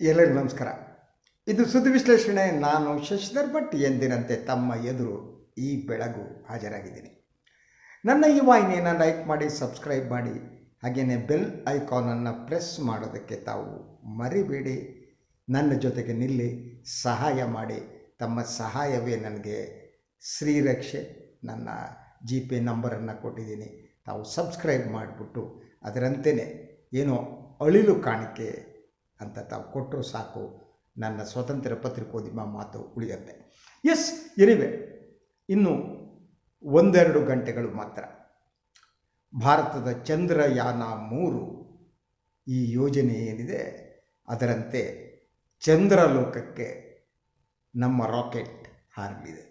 ಎಲ್ಲರಿಗೂ ನಮಸ್ಕಾರ. ಇದು ಸುದ್ದಿ ವಿಶ್ಲೇಷಣೆ. ನಾನು ಶಶಿಧರ್ ಭಟ್, ಎಂದಿನಂತೆ ತಮ್ಮ ಎದುರು ಈ ಬೆಳಗು ಹಾಜರಾಗಿದ್ದೀನಿ. ನನ್ನ ಈ ವಾಹಿನಿಯನ್ನು ಲೈಕ್ ಮಾಡಿ, ಸಬ್ಸ್ಕ್ರೈಬ್ ಮಾಡಿ, ಹಾಗೆಯೇ ಬೆಲ್ ಐಕಾನನ್ನು ಪ್ರೆಸ್ ಮಾಡೋದಕ್ಕೆ ತಾವು ಮರಿಬೇಡಿ. ನನ್ನ ಜೊತೆಗೆ ನಿಲ್ಲಿ, ಸಹಾಯ ಮಾಡಿ. ತಮ್ಮ ಸಹಾಯವೇ ನನಗೆ ಶ್ರೀರಕ್ಷೆ. ನನ್ನ ಜಿ ಪೇ ನಂಬರನ್ನು ಕೊಟ್ಟಿದ್ದೀನಿ. ತಾವು ಸಬ್ಸ್ಕ್ರೈಬ್ ಮಾಡಿಬಿಟ್ಟು ಅದರಂತೆಯೇ ಏನೋ ಅಳಿಲು ಕಾಣಿಕೆ ಅಂತ ತಾವು ಕೊಟ್ಟರು ಸಾಕು. ನನ್ನ ಸ್ವತಂತ್ರ ಪತ್ರಿಕೋದ್ಯಮ ಮಾತು ಉಳಿಯುತ್ತೆ. ಎಸ್ ಎನಿವೆ ಇನ್ನು ಒಂದೆರಡು ಗಂಟೆಗಳು ಮಾತ್ರ. ಭಾರತದ ಚಂದ್ರಯಾನ ಮೂರು ಈ ಯೋಜನೆ ಏನಿದೆ, ಅದರಂತೆ ಚಂದ್ರಲೋಕಕ್ಕೆ ನಮ್ಮ ರಾಕೆಟ್ ಹಾರಲಿದೆ.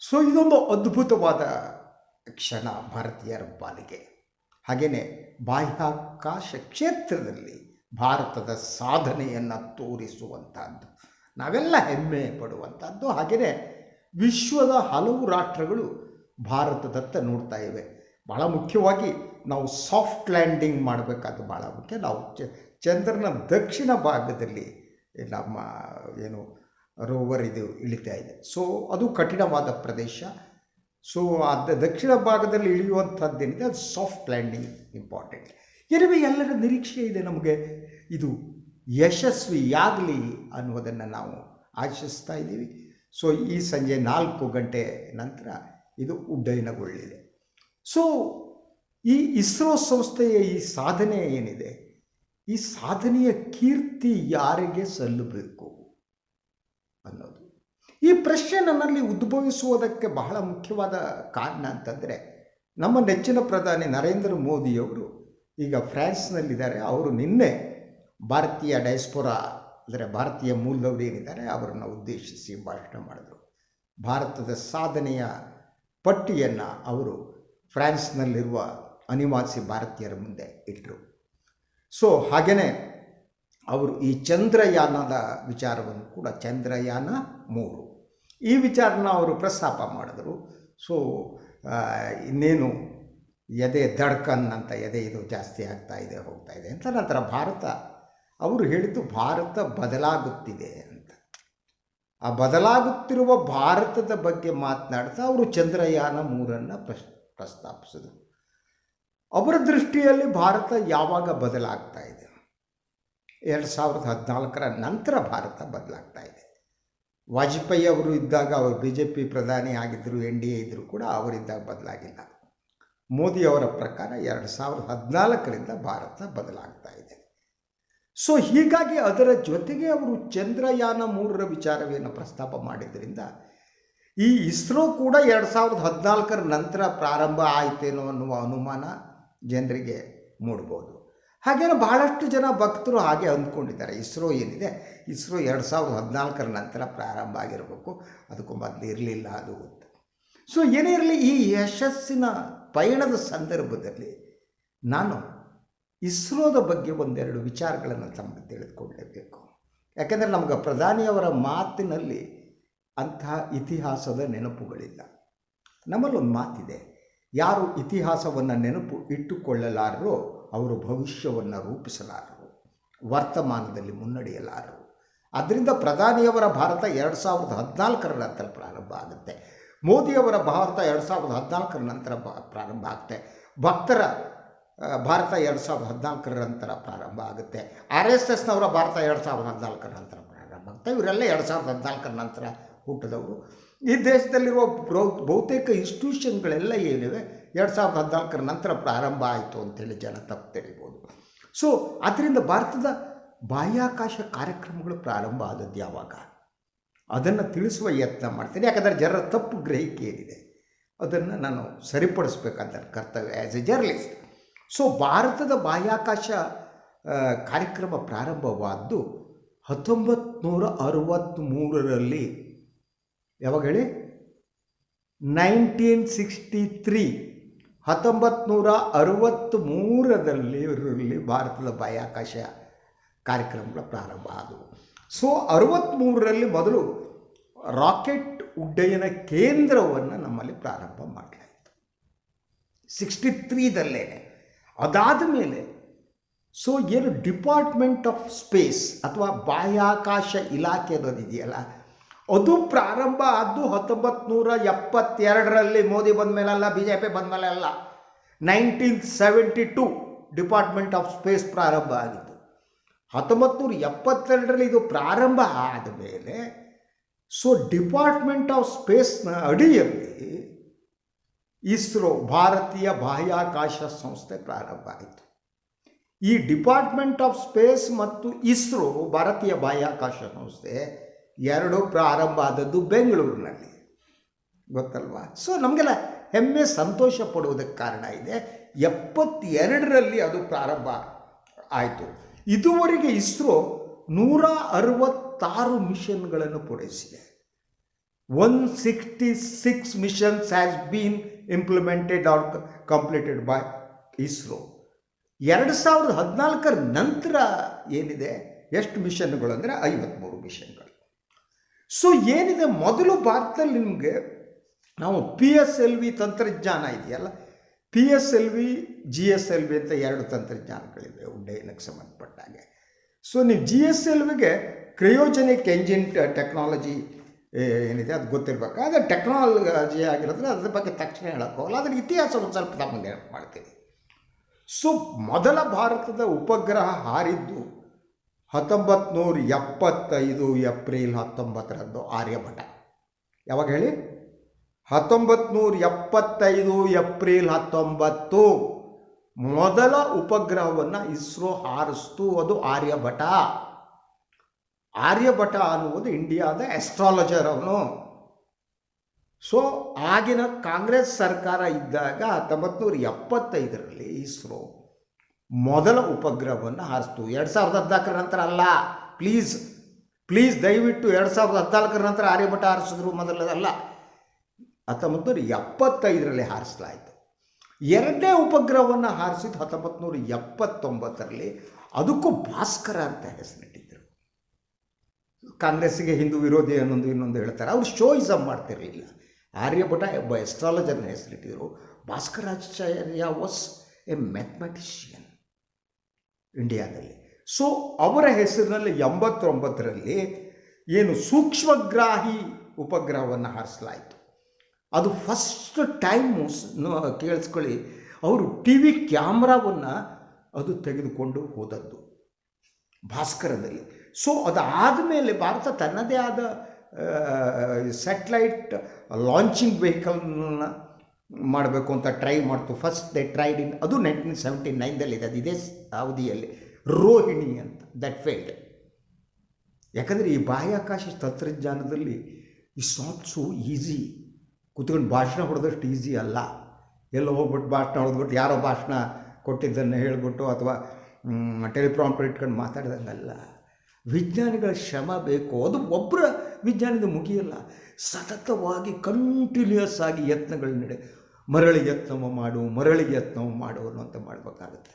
ಸೊ ಇದೊಂದು ಅದ್ಭುತವಾದ ಕ್ಷಣ ಭಾರತೀಯರ ಪಾಲಿಗೆ. ಹಾಗೆಯೇ ಬಾಹ್ಯಾಕಾಶ ಕ್ಷೇತ್ರದಲ್ಲಿ ಭಾರತದ ಸಾಧನೆಯನ್ನು ತೋರಿಸುವಂಥದ್ದು ನಾವೆಲ್ಲ ಹೆಮ್ಮೆ ಪಡುವಂಥದ್ದು ಹಾಗೆಯೇ ವಿಶ್ವದ ಹಲವು ರಾಷ್ಟ್ರಗಳು ಭಾರತದತ್ತ ನೋಡ್ತಾ ಇವೆ. ಭಾಳ ಮುಖ್ಯವಾಗಿ ನಾವು ಸಾಫ್ಟ್ ಲ್ಯಾಂಡಿಂಗ್ ಮಾಡಬೇಕಾದ್ದು ಭಾಳ ಮುಖ್ಯ. ನಾವು ಚಂದ್ರನ ದಕ್ಷಿಣ ಭಾಗದಲ್ಲಿ ನಮ್ಮ, ಏನು ರೋವರ್ ಇದು ಇಳಿತಾ ಇದೆ. ಸೊ ಅದು ಕಠಿಣವಾದ ಪ್ರದೇಶ. ಸೊ ಅದು ದಕ್ಷಿಣ ಭಾಗದಲ್ಲಿ ಇಳಿಯುವಂಥದ್ದೇನಿದೆ ಅದು ಸಾಫ್ಟ್ ಲ್ಯಾಂಡಿಂಗ್ ಇಂಪಾರ್ಟೆಂಟ್ ಎನಿವೆ ಎಲ್ಲರ ನಿರೀಕ್ಷೆ ಇದೆ ನಮಗೆ. ಇದು ಯಶಸ್ವಿಯಾಗಲಿ ಅನ್ನುವುದನ್ನು ನಾವು ಆಶಿಸ್ತಾ ಇದ್ದೀವಿ. ಸೊ ಈ ಸಂಜೆ ನಾಲ್ಕು ಗಂಟೆ ನಂತರ ಇದು ಉಡ್ಡಯನಗೊಳ್ಳಿದೆ ಸೊ ಈ ಇಸ್ರೋ ಸಂಸ್ಥೆಯ ಈ ಸಾಧನೆ ಏನಿದೆ? ಈ ಸಾಧನೆಯ ಕೀರ್ತಿ ಯಾರಿಗೆ ಸಲ್ಲಬೇಕು ಅನ್ನೋದು. ಈ ಪ್ರಶ್ನೆ ನನ್ನಲ್ಲಿ ಉದ್ಭವಿಸುವುದಕ್ಕೆ ಬಹಳ ಮುಖ್ಯವಾದ ಕಾರಣ ಅಂತಂದರೆ, ನಮ್ಮ ನೆಚ್ಚಿನ ಪ್ರಧಾನಿ ನರೇಂದ್ರ ಮೋದಿಯವರು ಈಗ ಫ್ರಾನ್ಸ್ನಲ್ಲಿದ್ದಾರೆ. ಅವರು ನಿನ್ನೆ ಭಾರತೀಯ ಡೈಸ್ಪೊರಾ, ಅಂದರೆ ಭಾರತೀಯ ಮೂಲದವರು ಏನಿದ್ದಾರೆ, ಅವರನ್ನು ಉದ್ದೇಶಿಸಿ ಭಾಷಣ ಮಾಡಿದರು. ಭಾರತದ ಸಾಧನೆಯ ಪಟ್ಟಿಯನ್ನು ಅವರು ಫ್ರಾನ್ಸ್ನಲ್ಲಿರುವ ಅನಿವಾಸಿ ಭಾರತೀಯರ ಮುಂದೆ ಇಟ್ಟರು ಸೊ ಹಾಗೆಯೇ ಅವರು ಈ ಚಂದ್ರಯಾನದ ವಿಚಾರವನ್ನು ಕೂಡ, ಚಂದ್ರಯಾನ ಮೂರು. ಈ ವಿಚಾರನ ಅವರು ಪ್ರಸ್ತಾಪ ಮಾಡಿದರು. ಸೊ ಇನ್ನೇನು ಎದೆ ದಡ್ಕನ್ ಅಂತ ಎದೆ ಇದು ಜಾಸ್ತಿ ಆಗ್ತಾ ಇದೆ, ಹೋಗ್ತಾ ಇದೆ ಅಂತ ನಂತರ ಭಾರತ, ಅವರು ಹೇಳಿದ್ದು ಭಾರತ ಬದಲಾಗುತ್ತಿದೆ ಅಂತ. ಆ ಬದಲಾಗುತ್ತಿರುವ ಭಾರತದ ಬಗ್ಗೆ ಮಾತನಾಡ್ತಾ ಅವರು ಚಂದ್ರಯಾನ ಮೂರನ್ನು ಪ್ರಶ್, ಪ್ರಸ್ತಾಪಿಸಿದರು. ಅವರ ದೃಷ್ಟಿಯಲ್ಲಿ ಭಾರತ ಯಾವಾಗ ಬದಲಾಗ್ತಾ ಇದೆ? ಎರಡು ಸಾವಿರದ ಹದಿನಾಲ್ಕರ ನಂತರ ಭಾರತ ಬದಲಾಗ್ತಾ ಇದೆ. ವಾಜಪೇಯಿ ಅವರು ಇದ್ದಾಗ ಅವರು ಬಿ ಜೆ ಪಿ ಪ್ರಧಾನಿ ಆಗಿದ್ದರು, ಎನ್ ಡಿ ಎ ಇದ್ದರೂ ಕೂಡ ಅವರಿದ್ದಾಗ ಬದಲಾಗಿಲ್ಲ. ಮೋದಿಯವರ ಪ್ರಕಾರ ಎರಡು ಸಾವಿರದ ಹದಿನಾಲ್ಕರಿಂದ ಭಾರತ ಬದಲಾಗ್ತಾ ಇದೆ. ಸೊ ಹೀಗಾಗಿ ಅದರ ಜೊತೆಗೆ ಅವರು ಚಂದ್ರಯಾನ ಮೂರರ ವಿಚಾರವೇನು ಪ್ರಸ್ತಾಪ ಮಾಡಿದ್ದರಿಂದ ಈ ಇಸ್ರೋ ಕೂಡ ಎರಡು ಸಾವಿರದ ಹದಿನಾಲ್ಕರ ನಂತರ ಪ್ರಾರಂಭ ಆಯಿತೇನೋ ಅನ್ನುವ ಅನುಮಾನ ಜನರಿಗೆ ಮೂಡ್ಬೋದು. ಹಾಗೇನು ಬಹಳಷ್ಟು ಜನ ಭಕ್ತರು ಹಾಗೆ ಅಂದ್ಕೊಂಡಿದ್ದಾರೆ. ಇಸ್ರೋ ಏನಿದೆ? ಇಸ್ರೋ ಎರಡು ಸಾವಿರದ ಹದಿನಾಲ್ಕರ ನಂತರ ಪ್ರಾರಂಭ ಆಗಿರಬೇಕು. ಅದಕ್ಕೂ ಮೊದಲು ಇರಲಿಲ್ಲ ಅದು ಅಂತ. ಸೊ ಏನೇ ಇರಲಿ ಈ ಯಶಸ್ಸಿನ ಪಯಣದ ಸಂದರ್ಭದಲ್ಲಿ ನಾನು ಇಸ್ರೋದ ಬಗ್ಗೆ ಒಂದೆರಡು ವಿಚಾರಗಳನ್ನು ತಮಗೆ ತಿಳಿದುಕೊಳ್ಳಲೇಬೇಕು ಯಾಕೆಂದರೆ ನಮಗೆ ಪ್ರಧಾನಿಯವರ ಮಾತಿನಲ್ಲಿ ಅಂತಹ ಇತಿಹಾಸದ ನೆನಪುಗಳಿಲ್ಲ. ನಮ್ಮಲ್ಲೊಂದು ಮಾತಿದೆ, ಯಾರು ಇತಿಹಾಸವನ್ನು ನೆನಪು ಇಟ್ಟುಕೊಳ್ಳಲಾರರೋ ಅವರು ಭವಿಷ್ಯವನ್ನು ರೂಪಿಸಲಾರರು, ವರ್ತಮಾನದಲ್ಲಿ ಮುನ್ನಡೆಯಲಾರರು. ಅದರಿಂದ ಪ್ರಧಾನಿಯವರ ಭಾರತ ಎರಡು ಸಾವಿರದ ಹದಿನಾಲ್ಕರ ನಂತರ ಪ್ರಾರಂಭ ಆಗುತ್ತೆ. ಮೋದಿಯವರ ಭಾರತ ಎರಡು ಸಾವಿರದ ಹದಿನಾಲ್ಕರ ನಂತರ ಬ, ಪ್ರಾರಂಭ ಆಗುತ್ತೆ ಭಕ್ತರ ಭಾರತ ಎರಡು ಸಾವಿರದ ಹದಿನಾಲ್ಕರ ನಂತರ ಪ್ರಾರಂಭ ಆಗುತ್ತೆ. ಆರ್ ಎಸ್ ಎಸ್ನವರ ಭಾರತ ಎರಡು ಸಾವಿರದ ಹದಿನಾಲ್ಕರ ನಂತರ ಪ್ರಾರಂಭ ಆಗುತ್ತೆ ಇವರೆಲ್ಲ ಎರಡು ಸಾವಿರದ ಹದಿನಾಲ್ಕರ ನಂತರ ಹುಟ್ಟಿದವರು. ಈ ದೇಶದಲ್ಲಿರುವ ಬಹುತೇಕ ಇನ್ಸ್ಟಿಟ್ಯೂಷನ್ಗಳೆಲ್ಲ ಏನಿವೆ? ಎರಡು ಸಾವಿರದ ಹದಿನಾಲ್ಕರ ನಂತರ ಪ್ರಾರಂಭ ಆಯಿತು ಅಂತೇಳಿ ಜನ ತಪ್ಪು ತಿಳಿಬೋದು ಸೊ, ಅದರಿಂದ ಭಾರತದ ಬಾಹ್ಯಾಕಾಶ ಕಾರ್ಯಕ್ರಮಗಳು ಪ್ರಾರಂಭ ಆದದ್ದು ಯಾವಾಗ? ಅದನ್ನು ತಿಳಿಸುವ ಯತ್ನ ಮಾಡ್ತೀನಿ. ಯಾಕಂದರೆ ಜನರ ತಪ್ಪು ಗ್ರಹಿಕೆ ಏನಿದೆ, ಅದನ್ನು ನಾನು ಸರಿಪಡಿಸ್ಬೇಕಂತ ಕರ್ತವ್ಯ ಆ್ಯಸ್ ಎ ಜರ್ನಲಿಸ್ಟ್ ಸೊ ಭಾರತದ ಬಾಹ್ಯಾಕಾಶ ಕಾರ್ಯಕ್ರಮ ಪ್ರಾರಂಭವಾದ್ದು ಹತ್ತೊಂಬತ್ತು ನೂರ ಅರವತ್ತ್ಮೂರರಲ್ಲಿ ಯಾವಾಗ ಹೇಳಿ? Nineteen sixty three. ಹತ್ತೊಂಬತ್ನೂರ ಅರವತ್ತ್ಮೂರರಲ್ಲಿ ಭಾರತದ ಬಾಹ್ಯಾಕಾಶ ಕಾರ್ಯಕ್ರಮಗಳ ಪ್ರಾರಂಭ ಆದವು. ಸೊ ಅರವತ್ತ್ಮೂರರಲ್ಲಿ ಮೊದಲು ರಾಕೆಟ್ ಉಡ್ಡಯನ ಕೇಂದ್ರವನ್ನು ನಮ್ಮಲ್ಲಿ ಪ್ರಾರಂಭ ಮಾಡಲಾಯಿತು. ಸಿಕ್ಸ್ಟಿ ತ್ರೀದಲ್ಲೇ ಅದಾದ ಮೇಲೆ, ಸೊ ಏನು ಡಿಪಾರ್ಟ್ಮೆಂಟ್ ಆಫ್ ಸ್ಪೇಸ್ ಅಥವಾ ಬಾಹ್ಯಾಕಾಶ ಇಲಾಖೆ ಅನ್ನೋದಿದೆಯಲ್ಲ ಅದು ಪ್ರಾರಂಭ ಆದ್ದು ಹತ್ತೊಂಬತ್ತು ನೂರ ಎಪ್ಪತ್ತೆರಡರಲ್ಲಿ ಮೋದಿ ಬಂದ ಮೇಲೆಲ್ಲ ಬಿ ಜೆ ಪಿ ಬಂದ ಮೇಲೆಲ್ಲ nineteen seventy two department of space ಪ್ರಾರಂಭ ಆಗಿದ್ದು ಹತ್ತೊಂಬತ್ತು ನೂರ ಎಪ್ಪತ್ತೆರಡರಲ್ಲಿ ಇದು ಪ್ರಾರಂಭ ಆದ ಮೇಲೆ ಸೊ ಡಿಪಾರ್ಟ್ಮೆಂಟ್ ಆಫ್ ಸ್ಪೇಸ್ನ ಅಡಿಯಲ್ಲಿ ಇಸ್ರೋ ಭಾರತೀಯ ಬಾಹ್ಯಾಕಾಶ ಸಂಸ್ಥೆ ಪ್ರಾರಂಭ ಆಯಿತು. ಈ ಡಿಪಾರ್ಟ್ಮೆಂಟ್ ಆಫ್ ಸ್ಪೇಸ್ ಮತ್ತು ಇಸ್ರೋ ಭಾರತೀಯ ಬಾಹ್ಯಾಕಾಶ ಸಂಸ್ಥೆ ಎರಡು ಪ್ರಾರಂಭ ಆದದ್ದು ಬೆಂಗಳೂರಿನಲ್ಲಿ. ಗೊತ್ತಲ್ವಾ? ಸೊ ನಮಗೆಲ್ಲ ಹೆಮ್ಮೆ ಸಂತೋಷ ಪಡುವುದಕ್ಕೆ ಕಾರಣ ಇದೆ. ಎಪ್ಪತ್ತೆರಡರಲ್ಲಿ ಅದು ಪ್ರಾರಂಭ ಆಯಿತು. ಇದುವರೆಗೆ ಇಸ್ರೋ ನೂರ ಅರವತ್ತಾರು ಮಿಷನ್ಗಳನ್ನು ಪೂರೈಸಿದೆ. One sixty six missions has been implemented or completed by ISRO. ಎರಡು ಸಾವಿರದ ಹದಿನಾಲ್ಕರ ನಂತರ ಏನಿದೆ? ಎಷ್ಟು ಮಿಷನ್ಗಳು ಅಂದರೆ ಐವತ್ತ್ಮೂರು ಮಿಷನ್ಗಳು. ಸೊ ಏನಿದೆ? ಮೊದಲು ಭಾರತದಲ್ಲಿ ನಿಮಗೆ ನಾವು ಪಿ ಎಸ್ ಎಲ್ ವಿ ತಂತ್ರಜ್ಞಾನ ಇದೆಯಲ್ಲ P S L V G S L V ಅಂತ ಎರಡು ತಂತ್ರಜ್ಞಾನಗಳಿವೆ, ಉಡ್ಡಯನಕ್ಕೆ ಸಂಬಂಧಪಟ್ಟ ಹಾಗೆ ಸೊ ನೀವು ಜಿ ಎಸ್ ಎಲ್ ವಿಗೆ ಕ್ರಯೋಜನಿಕ್ ಎಂಜಿನ್ ಟೆಕ್ನಾಲಜಿ ಏನಿದೆ ಅದು ಗೊತ್ತಿರಬೇಕು. ಅದು ಟೆಕ್ನಾಲಜಿ ಆಗಿರೋದ್ರೆ ಅದ್ರ ಬಗ್ಗೆ ತಕ್ಷಣ ಹೇಳೋಕ್ಕೋಗಲ್ಲ ಅದರ ಇತಿಹಾಸ ಒಂದು ಸ್ವಲ್ಪ ತಮಗೆ ಮಾಡ್ತೀನಿ. ಸೊ ಮೊದಲ ಭಾರತದ ಉಪಗ್ರಹ ಹಾರಿದ್ದು ಹತ್ತೊಂಬತ್ತು ನೂರ ಎಪ್ಪತ್ತೈದು ಏಪ್ರಿಲ್ ಹತ್ತೊಂಬತ್ತರಂದು ಆರ್ಯಭಟ. ಯಾವಾಗ ಹೇಳಿ? ಹತ್ತೊಂಬತ್ತು ನೂರ ಎಪ್ಪತ್ತೈದು ಏಪ್ರಿಲ್ ಹತ್ತೊಂಬತ್ತು. ಮೊದಲ ಉಪಗ್ರಹವನ್ನು ಇಸ್ರೋ ಹಾರಿಸ್ತು, ಅದು ಆರ್ಯಭಟ. ಆರ್ಯಭಟ ಅನ್ನುವುದು ಇಂಡಿಯಾದ ಎಸ್ಟ್ರಾಲಜರ್ ಅವನು. ಸೊ ಆಗಿನ ಕಾಂಗ್ರೆಸ್ ಸರ್ಕಾರ ಇದ್ದಾಗ ಹತ್ತೊಂಬತ್ತು ನೂರ ಎಪ್ಪತ್ತೈದರಲ್ಲಿ ಇಸ್ರೋ ಮೊದಲ ಉಪಗ್ರಹವನ್ನು ಹಾರಿಸ್ತು. ಎರಡು ಸಾವಿರದ ಹದಿನಾಲ್ಕರ ನಂತರ ಅಲ್ಲ ಪ್ಲೀಸ್ ಪ್ಲೀಸ್ ದಯವಿಟ್ಟು ಎರಡು ಸಾವಿರದ ಹದಿನಾಲ್ಕರ ನಂತರ ಆರ್ಯಭಟ ಹಾರಿಸಿದ್ರು ಮೊದಲದಲ್ಲ. ಹತ್ತೊಂಬತ್ತು ನೂರ ಎಪ್ಪತ್ತೈದರಲ್ಲಿ ಹಾರಿಸಲಾಯಿತು. ಎರಡನೇ ಉಪಗ್ರಹವನ್ನು ಹಾರಿಸಿದ್ದು ಹತ್ತೊಂಬತ್ತು ನೂರ ಎಪ್ಪತ್ತೊಂಬತ್ತರಲ್ಲಿ. ಅದಕ್ಕೂ ಭಾಸ್ಕರ ಅಂತ ಹೆಸರಿಟ್ಟಿದ್ದರು ಕಾಂಗ್ರೆಸ್ಸಿಗೆ ಹಿಂದೂ ವಿರೋಧಿ ಅನ್ನೊಂದು ಇನ್ನೊಂದು ಹೇಳ್ತಾರೆ. ಅವರು ಶೋಯಿಸಮ್ ಮಾಡ್ತಿರಲಿಲ್ಲ. ಆರ್ಯಭಟ ಒಬ್ಬ ಎಸ್ಟ್ರಾಲಜರ್ನ ಹೆಸರಿಟ್ಟಿದ್ರು. ಭಾಸ್ಕರಾಚಾರ್ಯ ವಾಸ್ ಎ ಮ್ಯಾಥಮೆಟಿಷಿಯನ್ ಇಂಡಿಯಾದಲ್ಲಿ. ಸೊ, ಅವರ ಹೆಸರಿನಲ್ಲಿ ಎಂಬತ್ತೊಂಬತ್ತರಲ್ಲಿ ಏನು ಸೂಕ್ಷ್ಮಗ್ರಾಹಿ ಉಪಗ್ರಹವನ್ನು ಹಾರಿಸಲಾಯಿತು. ಅದು ಫಸ್ಟ್ ಟೈಮು ಕೇಳಿಸ್ಕೊಳ್ಳಿ. ಅವರು ಟಿ ವಿ ಕ್ಯಾಮ್ರಾವನ್ನು ಅದು ತೆಗೆದುಕೊಂಡು ಹೋದದ್ದು. ಭಾಸ್ಕರದಲ್ಲಿ. ಸೊ ಅದು ಆದಮೇಲೆ ಭಾರತ ತನ್ನದೇ ಆದ ಸೆಟ್ಲೈಟ್ ಲಾಂಚಿಂಗ್ ವೆಹಿಕಲ್ನ ಮಾಡಬೇಕು ಅಂತ ಟ್ರೈ ಮಾಡ್ತು. ಫಸ್ಟ್ ದೇ ಟ್ರೈಡ್ ಇನ್ ಅದು ನೈನ್ಟೀನ್ ಸೆವೆಂಟಿ ನೈನ್ದಲ್ಲಿದೆ ಅದು ಇದೇ ಅವಧಿಯಲ್ಲಿ. ರೋಹಿಣಿ ಅಂತ ದಟ್ ಫೇಲ್ಡ್ ಯಾಕಂದರೆ ಈ ಬಾಹ್ಯಾಕಾಶ ತಂತ್ರಜ್ಞಾನದಲ್ಲಿ ಈ ನಾಟ್ ಸೋ ಈಸಿ ಕೂತ್ಕೊಂಡು ಭಾಷಣ ಹೊಡೆದಷ್ಟು ಈಸಿ ಅಲ್ಲ. ಎಲ್ಲೋ ಹೋಗ್ಬಿಟ್ಟು ಭಾಷಣ ಹೊಡೆದ್ಬಿಟ್ಟು ಯಾರೋ ಭಾಷಣ ಕೊಟ್ಟಿದ್ದನ್ನು ಹೇಳ್ಬಿಟ್ಟು ಅಥವಾ ಟೆಲಿಪ್ರಾಂಪ್ಟರ್ ಇಟ್ಕೊಂಡು ಮಾತಾಡ್ದಂಗಲ್ಲ. ವಿಜ್ಞಾನಿಗಳ ಶ್ರಮ ಬೇಕು. ಅದು ಒಬ್ಬರ ವಿಜ್ಞಾನದ ಮುಗಿಯಲ್ಲ. ಸತತವಾಗಿ ಕಂಟಿನ್ಯೂಯಸ್ ಆಗಿ ಯತ್ನಗಳು ನಡೆ. ಮರಳಿ ಯತ್ನವ ಮಾಡು, ಮರಳಿ ಯತ್ನವ ಮಾಡು ಅನ್ನುವಂಥ ಮಾಡಬೇಕಾಗುತ್ತೆ.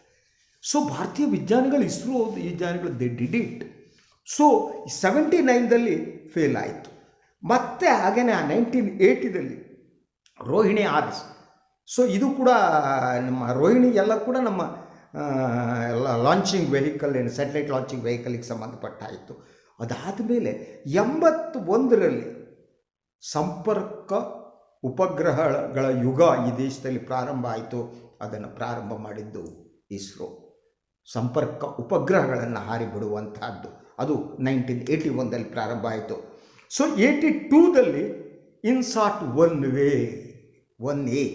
ಸೊ ಭಾರತೀಯ ವಿಜ್ಞಾನಿಗಳು ಇಸ್ರೋ ವಿಜ್ಞಾನಿಗಳು they did it so seventy ನೈನ್ದಲ್ಲಿ fail ಆಯಿತು. ಮತ್ತೆ ಹಾಗೆಯೇ ನೈನ್ಟೀನ್ ಏಯ್ಟಿದಲ್ಲಿ ರೋಹಿಣಿ ಆದಿಸ್. ಸೊ ಇದು ಕೂಡ ನಮ್ಮ ರೋಹಿಣಿ ಎಲ್ಲ ಕೂಡ ನಮ್ಮ ಎಲ್ಲ ಲಾಂಚಿಂಗ್ ವೆಹಿಕಲ್ ಏನು ಸ್ಯಾಟಲೈಟ್ ಲಾಂಚಿಂಗ್ ವೆಹಿಕಲಿಗೆ ಸಂಬಂಧಪಟ್ಟಾಯಿತು. ಅದಾದ ಮೇಲೆ ಎಂಬತ್ತು ಒಂದರಲ್ಲಿ ಸಂಪರ್ಕ ಉಪಗ್ರಹಗಳ ಯುಗ ಈ ದೇಶದಲ್ಲಿ ಪ್ರಾರಂಭ ಆಯಿತು. ಅದನ್ನು ಪ್ರಾರಂಭ ಮಾಡಿದ್ದು ಇಸ್ರೋ. ಸಂಪರ್ಕ ಉಪಗ್ರಹಗಳನ್ನು ಹಾರಿ ಬಿಡುವಂತಹದ್ದು ಅದು ನೈನ್ಟೀನ್ ಏಯ್ಟಿ ಒನ್ದಲ್ಲಿ ಪ್ರಾರಂಭ ಆಯಿತು. ಸೊ ಏಯ್ಟಿ ಟೂದಲ್ಲಿ ಇನ್ಸಾಟ್ ಒನ್ ವೇ ಒನ್ ಎ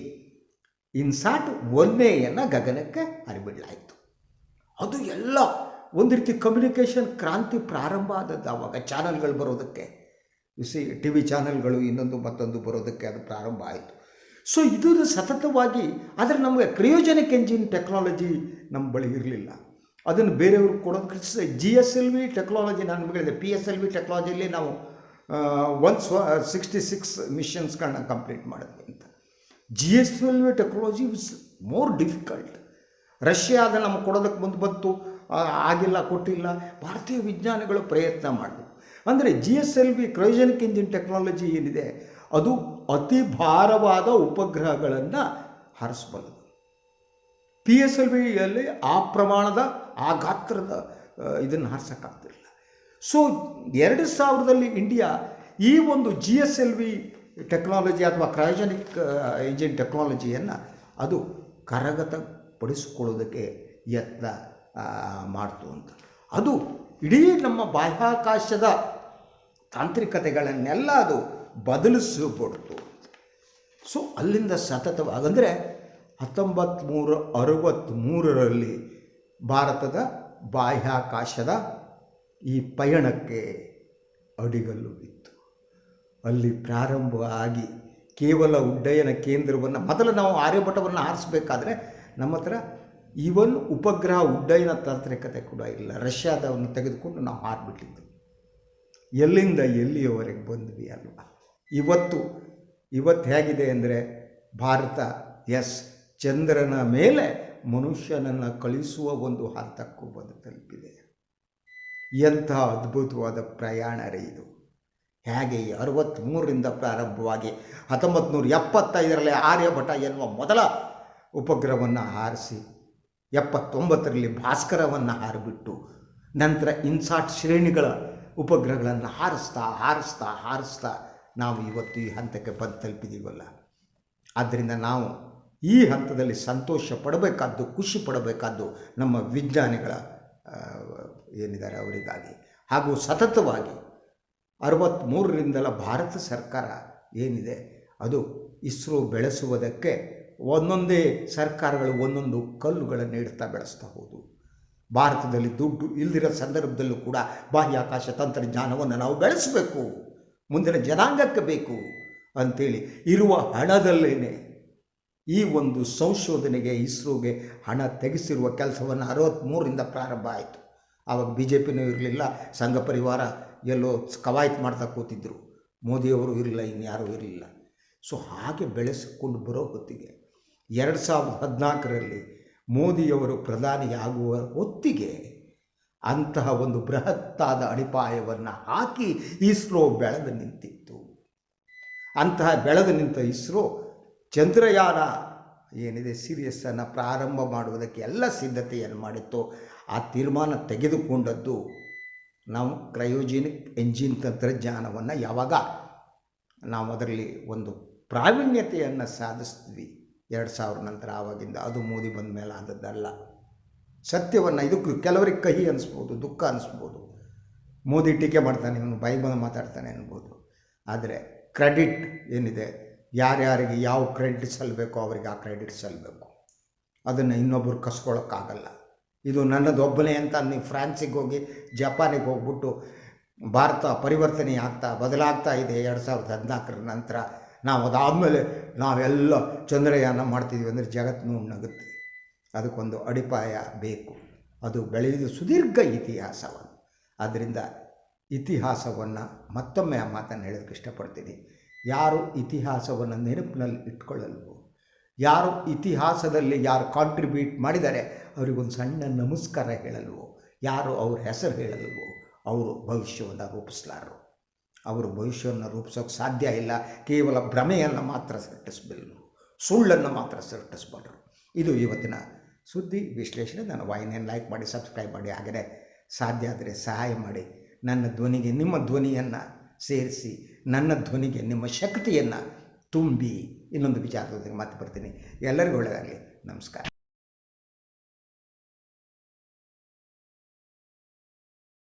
ಇನ್ಸಾಟ್ ಒನ್ ಎಯನ್ನು ಗಗನಕ್ಕೆ ಹರಿಬಿಡಲಾಯಿತು. ಅದು ಎಲ್ಲ ಒಂದು ರೀತಿ ಕಮ್ಯುನಿಕೇಷನ್ ಕ್ರಾಂತಿ ಪ್ರಾರಂಭ ಆದದ್ದು ಆವಾಗ ಚಾನಲ್ಗಳು ಬರೋದಕ್ಕೆ. ಸಿ ಟಿ ವಿ ಚಾನಲ್ಗಳು ಇನ್ನೊಂದು ಮತ್ತೊಂದು ಬರೋದಕ್ಕೆ ಅದು ಪ್ರಾರಂಭ ಆಯಿತು. ಸೊ ಇದು ಸತತವಾಗಿ, ಆದರೆ ನಮಗೆ ಕ್ರಿಯೋಜನಿಕ್ ಎಂಜಿನ್ ಟೆಕ್ನಾಲಜಿ ನಮ್ಮ ಬಳಿ ಇರಲಿಲ್ಲ. ಅದನ್ನು ಬೇರೆಯವ್ರಿಗೆ ಕೊಡೋದಕ್ಕೆ G S L V technology ನಾನು ನಿಮಗೆ ಹೇಳಿದೆ ಪಿ ಎಸ್ ಎಲ್ ವಿ ಟೆಕ್ನಾಲಜಿಯಲ್ಲಿ ನಾವು ಒನ್ ಸ್ವ ಸಿಕ್ಸ್ಟಿ ಸಿಕ್ಸ್ ಮಿಷನ್ಸ್ಗಳನ್ನ ಕಂಪ್ಲೀಟ್ ಮಾಡಿದ್ವಿ ಅಂತ. G S L V technology is more difficult ರಷ್ಯಾದ ನಮ್ಗೆ ಕೊಡೋದಕ್ಕೆ ಮುಂದೆ ಬಂತು. ಆಗಿಲ್ಲ, ಕೊಟ್ಟಿಲ್ಲ. ಭಾರತೀಯ ವಿಜ್ಞಾನಿಗಳು ಪ್ರಯತ್ನ ಮಾಡಿದ್ರು ಅಂದರೆ G S L V cryogenic engine technology ಏನಿದೆ, ಅದು ಅತಿ ಭಾರವಾದ ಉಪಗ್ರಹಗಳನ್ನು ಹಾರಿಸಬಲ್ಲದು. ಪಿ ಎಸ್ ಎಲ್ ವಿಯಲ್ಲಿ ಆ ಪ್ರಮಾಣದ, ಆ ಗಾತ್ರದ ಇದನ್ನು ಹಾರಿಸೋಕ್ಕಾಗ್ತಿಲ್ಲ ಸೊ ಎರಡು ಸಾವಿರದಲ್ಲಿ ಇಂಡಿಯಾ ಈ ಒಂದು G S L V technology ಅಥವಾ ಕ್ರಯೋಜನಿಕ್ ಇಂಜಿನ್ ಟೆಕ್ನಾಲಜಿಯನ್ನು ಅದು ಕರಗತಪಡಿಸಿಕೊಳ್ಳೋದಕ್ಕೆ ಯತ್ನ ಮಾಡ್ತು ಅಂತ. ಅದು ಇಡೀ ನಮ್ಮ ಬಾಹ್ಯಾಕಾಶದ ತಾಂತ್ರಿಕತೆಗಳನ್ನೆಲ್ಲ ಅದು ಬದಲಿಸಿಬಿಡ್ತು. ಸೊ ಅಲ್ಲಿಂದ ಸತತವಾಗಂದರೆ ಹತ್ತೊಂಬತ್ತ್ನೂರ ಅರವತ್ತ್ಮೂರರಲ್ಲಿ ಭಾರತದ ಬಾಹ್ಯಾಕಾಶದ ಈ ಪಯಣಕ್ಕೆ ಅಡಿಗಲ್ಲು ಬಿತ್ತು. ಅಲ್ಲಿ ಪ್ರಾರಂಭ ಆಗಿ ಕೇವಲ ಉಡ್ಡಯನ ಕೇಂದ್ರವನ್ನು ಮೊದಲು ನಾವು ಆರ್ಯಭಟವನ್ನು ಆರಿಸಬೇಕಾದ್ರೆ ನಮ್ಮ ಹತ್ರ ಈವನ್ ಉಪಗ್ರಹ ಉಡ್ಡಯನ ತಾಂತ್ರಿಕತೆ ಕೂಡ ಇಲ್ಲ. ರಷ್ಯಾದವನ್ನು ತೆಗೆದುಕೊಂಡು ನಾವು ಹಾರಿಬಿಟ್ಟಿದ್ದು. ಎಲ್ಲಿಂದ ಎಲ್ಲಿಯವರೆಗೆ ಬಂದ್ವಿ ಅಲ್ವಾ? ಇವತ್ತು ಇವತ್ತು ಹೇಗಿದೆ ಅಂದರೆ ಭಾರತ ಎಸ್ ಚಂದ್ರನ ಮೇಲೆ ಮನುಷ್ಯನನ್ನು ಕಳಿಸುವ ಒಂದು ಹಂತಕ್ಕೂ ಬಂದು ತಲುಪಿದೆ. ಎಂಥ ಅದ್ಭುತವಾದ ಪ್ರಯಾಣ ರೀ ಇದು. ಹೇಗೆ ಅರವತ್ತ್ಮೂರರಿಂದ ಪ್ರಾರಂಭವಾಗಿ ಹತ್ತೊಂಬತ್ತು ನೂರ ಎಪ್ಪತ್ತೈದರಲ್ಲಿ ಆರ್ಯಭಟ ಎನ್ನುವ ಮೊದಲ ಉಪಗ್ರಹವನ್ನು ಹಾರಿಸಿ ಎಪ್ಪತ್ತೊಂಬತ್ತರಲ್ಲಿ ಭಾಸ್ಕರವನ್ನು ಹಾರಿಬಿಟ್ಟು ನಂತರ ಇನ್ಸಾಟ್ ಶ್ರೇಣಿಗಳ ಉಪಗ್ರಹಗಳನ್ನು ಹಾರಿಸ್ತಾ ಹಾರಿಸ್ತಾ ಹಾರಿಸ್ತಾ ನಾವು ಇವತ್ತು ಈ ಹಂತಕ್ಕೆ ಬಂದು ತಲುಪಿದ್ದೀವಲ್ಲ. ಆದ್ದರಿಂದ ನಾವು ಈ ಹಂತದಲ್ಲಿ ಸಂತೋಷ ಪಡಬೇಕಾದ್ದು, ಖುಷಿ ಪಡಬೇಕಾದ್ದು ನಮ್ಮ ವಿಜ್ಞಾನಿಗಳ ಏನಿದ್ದಾರೆ ಅವರಿಗಾಗಿ ಹಾಗೂ ಸತತವಾಗಿ ಅರವತ್ತ್ಮೂರರಿಂದಲ ಭಾರತ ಸರ್ಕಾರ ಏನಿದೆ, ಅದು ಇಸ್ರೋ ಬೆಳೆಸುವುದಕ್ಕೆ ಒಂದೊಂದೇ ಸರ್ಕಾರಗಳು ಒಂದೊಂದು ಕಲ್ಲುಗಳನ್ನು ಇಡ್ತಾ ಬೆಳೆಸ್ತಾ ಹೋದವು ಭಾರತದಲ್ಲಿ ದುಡ್ಡು ಇಲ್ದಿರೋ ಸಂದರ್ಭದಲ್ಲೂ ಕೂಡ ಬಾಹ್ಯಾಕಾಶ ತಂತ್ರಜ್ಞಾನವನ್ನು ನಾವು ಬೆಳೆಸಬೇಕು, ಮುಂದಿನ ಜನಾಂಗಕ್ಕೆ ಬೇಕು ಅಂಥೇಳಿ ಇರುವ ಹಣದಲ್ಲೇನೆ ಈ ಒಂದು ಸಂಶೋಧನೆಗೆ, ಇಸ್ರೋಗೆ ಹಣ ತೆಗೆಸಿರುವ ಕೆಲಸವನ್ನು ಅರವತ್ತ್ಮೂರರಿಂದ ಪ್ರಾರಂಭ ಆಯಿತು. ಆವಾಗ ಬಿ ಜೆ ಪಿನೂ ಇರಲಿಲ್ಲ, ಸಂಘ ಪರಿವಾರ ಎಲ್ಲೋ ಕವಾಯತ್ ಮಾಡ್ತಾ ಕೂತಿದ್ದರು ಮೋದಿಯವರು ಇರಲಿಲ್ಲ, ಇನ್ಯಾರೂ ಇರಲಿಲ್ಲ. ಸೊ ಹಾಗೆ ಬೆಳೆಸಿಕೊಂಡು ಬರೋ ಹೊತ್ತಿಗೆ ಎರಡು ಸಾವಿರದ ಹದಿನಾಲ್ಕರಲ್ಲಿ ಮೋದಿಯವರು ಪ್ರಧಾನಿಯಾಗುವ ಹೊತ್ತಿಗೆ ಅಂತಹ ಒಂದು ಬೃಹತ್ತಾದ ಅಡಿಪಾಯವನ್ನು ಹಾಕಿ ಇಸ್ರೋ ಬೆಳೆದು ನಿಂತಿತ್ತು. ಅಂತಹ ಬೆಳೆದು ನಿಂತ ಇಸ್ರೋ ಚಂದ್ರಯಾನ ಏನಿದೆ ಸೀರಿಯಸ್ಸನ್ನು ಪ್ರಾರಂಭ ಮಾಡುವುದಕ್ಕೆ ಎಲ್ಲ ಸಿದ್ಧತೆಯನ್ನು ಮಾಡಿತ್ತು. ಆ ತೀರ್ಮಾನ ತೆಗೆದುಕೊಂಡದ್ದು ನಾವು ಕ್ರಯೋಜೆನಿಕ್ ಎಂಜಿನ್ ತಂತ್ರಜ್ಞಾನವನ್ನು ಯಾವಾಗ ನಾವು ಅದರಲ್ಲಿ ಒಂದು ಪ್ರಾವೀಣ್ಯತೆಯನ್ನು ಸಾಧಿಸ್ತೀವಿ. ಎರಡು ಸಾವಿರ ನಂತರ ಆವಾಗಿಂದ ಅದು ಮೋದಿ ಬಂದ ಮೇಲೆ ಆದದ್ದಲ್ಲ. ಸತ್ಯವನ್ನು ಇದಕ್ಕೂ ಕೆಲವರಿಗೆ ಕಹಿ ಅನಿಸ್ಬೋದು, ದುಃಖ ಅನಿಸ್ಬೋದು. ಮೋದಿ ಟೀಕೆ ಮಾಡ್ತಾನೆ, ಇವನು ಬೈ ಬಂದು ಮಾತಾಡ್ತಾನೆ ಅನ್ಬೋದು. ಆದರೆ ಕ್ರೆಡಿಟ್ ಏನಿದೆ? ಯಾರ್ಯಾರಿಗೆ ಯಾವ ಕ್ರೆಡಿಟ್ ಸಲ್ಲಬೇಕೋ ಅವರಿಗೆ ಆ ಕ್ರೆಡಿಟ್ ಸಲ್ಲಬೇಕು ಅದನ್ನು ಇನ್ನೊಬ್ಬರು ಕಸ್ಕೊಳ್ಳೋಕ್ಕಾಗಲ್ಲ ಇದು ನನ್ನದೊಬ್ಬನೇ ಅಂತ ನೀವು ಫ್ರಾನ್ಸಿಗೆ ಹೋಗಿ ಜಪಾನಿಗೆ ಹೋಗ್ಬಿಟ್ಟು ಭಾರತ ಪರಿವರ್ತನೆ ಆಗ್ತಾ ಬದಲಾಗ್ತಾ ಇದೆ ಎರಡು ಸಾವಿರದ ಹದಿನಾಲ್ಕರ ನಂತರ. ನಾವು ಅದಾದಮೇಲೆ ನಾವೆಲ್ಲ ಚಂದ್ರಯಾನ ಮಾಡ್ತಿದ್ವಿ ಅಂದರೆ ಜಗತ್ತು ನಗುತ್ತೆ. ಅದಕ್ಕೊಂದು ಅಡಿಪಾಯ ಬೇಕು. ಅದು ಬೆಳೆಯುವುದು ಸುದೀರ್ಘ ಇತಿಹಾಸವನ್ನು. ಆದ್ದರಿಂದ ಇತಿಹಾಸವನ್ನು ಮತ್ತೊಮ್ಮೆ ಆ ಮಾತನ್ನು ಹೇಳೋದಕ್ಕೆ ಇಷ್ಟಪಡ್ತೀನಿ. ಯಾರು ಇತಿಹಾಸವನ್ನು ನೆನಪಿನಲ್ಲಿ ಇಟ್ಕೊಳ್ಳಲ್ವೋ ಯಾರು ಇತಿಹಾಸದಲ್ಲಿ ಯಾರು ಕಾಂಟ್ರಿಬ್ಯೂಟ್ ಮಾಡಿದ್ದಾರೆ ಅವರಿಗೊಂದು ಸಣ್ಣ ನಮಸ್ಕಾರ ಹೇಳಲ್ವೋ? ಯಾರು ಅವ್ರ ಹೆಸರು ಹೇಳಲ್ವೋ? ಅವರು ಭವಿಷ್ಯವನ್ನು ರೂಪಿಸಲಾರರು. ಅವರು ಭವಿಷ್ಯವನ್ನು ರೂಪಿಸೋಕೆ ಸಾಧ್ಯ ಇಲ್ಲ. ಕೇವಲ ಭ್ರಮೆಯನ್ನು ಮಾತ್ರ ಸೃಷ್ಟಿಸಬಲ್ಲರು ಸುಳ್ಳನ್ನು ಮಾತ್ರ ಸೃಷ್ಟಿಸಬಲ್ಲರು ಇದು ಇವತ್ತಿನ ಸುದ್ದಿ ವಿಶ್ಲೇಷಣೆ. ನನ್ನ ವಾಹಿನಿಯನ್ನು ಲೈಕ್ ಮಾಡಿ ಸಬ್ಸ್ಕ್ರೈಬ್ ಮಾಡಿ. ಹಾಗೆಯೇ ಸಾಧ್ಯ ಆದರೆ ಸಹಾಯ ಮಾಡಿ. ನನ್ನ ಧ್ವನಿಗೆ ನಿಮ್ಮ ಧ್ವನಿಯನ್ನು ಸೇರಿಸಿ, ನನ್ನ ಧ್ವನಿಗೆ ನಿಮ್ಮ ಶಕ್ತಿಯನ್ನು ತುಂಬಿ. ಇನ್ನೊಂದು ವಿಚಾರದೊಂದಿಗೆ ಮತ್ತೆ ಬರ್ತೀನಿ. ಎಲ್ಲರಿಗೂ ಒಳ್ಳೆಯದಾಗಲಿ ನಮಸ್ಕಾರ.